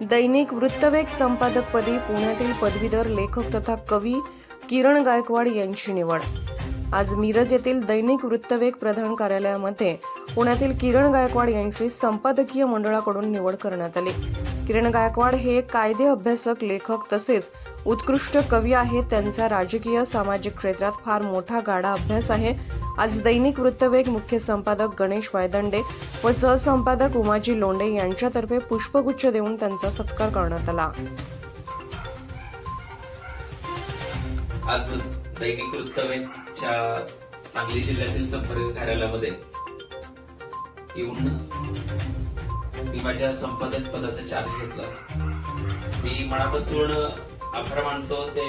दैनिक वृत्तवेग संपादकपदी पुण्यातील पदवीधर लेखक तथा कवी किरण गायकवाड यांची निवड. आज मिरज येथील दैनिक वृत्तवेग प्रधान कार्यालयामध्ये पुण्यातील किरण गायकवाड यांची संपादकीय मंडळाकडून निवड करण्यात आली. किरण गायकवाड हे कायदे अभ्यासक लेखक तसेच उत्कृष्ट कवी आहेत. त्यांचा राजकीय सामाजिक क्षेत्रात फार मोठा गाडा अभ्यास आहे. आज दैनिक वृत्तवेग मुख्य संपादक गणेश वायदंडे व सहसंपादक उमाजी लोंडे यांच्यातर्फे पुष्पगुच्छ देऊन त्यांचा सत्कार करण्यात आला. आज दैनिक वृत्तवेगच्या सांगली जिल्ह्यातील संपर्क कार्यालयामध्ये येऊन मी माझ्या संपादक पदाचा चार्ज घेतला. मी मनापासून आभार मानतो ते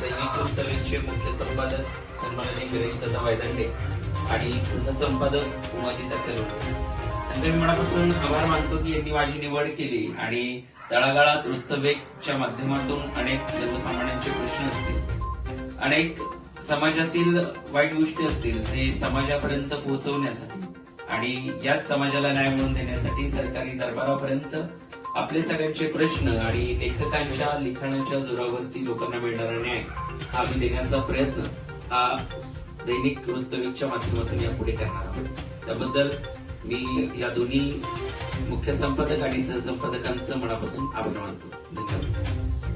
दैनिक वृत्तवेचे मुख्य संपादक सन्माननीय गणेश दादा वायदंडे आणि सहसंपादक उमाजी तात्या त्यांचे मी मनापासून आभार मानतो की यांनी माझी निवड केली आणि तळागाळात वृत्तवेगच्या माध्यमातून अनेक सर्वसामान्यांचे प्रश्न असतील अनेक समाजातील वाईट गोष्टी असतील ते समाजापर्यंत पोहोचवण्यासाठी. आणि याच समाजाला न्याय मिळवून देण्यासाठी सरकारी दरबारापर्यंत आपले सगळ्यांचे प्रश्न आणि लेखकांच्या लिखाणाच्या जोरावरती लोकांना मिळणारा न्याय हा मी देण्याचा प्रयत्न हा दैनिक वृत्तवेगच्या माध्यमातून यापुढे करणार आहोत. त्याबद्दल मी या दोन्ही मुख्य संपादक आणि सहसंपादकांचं मनापासून आभार मानतो धन्यवाद.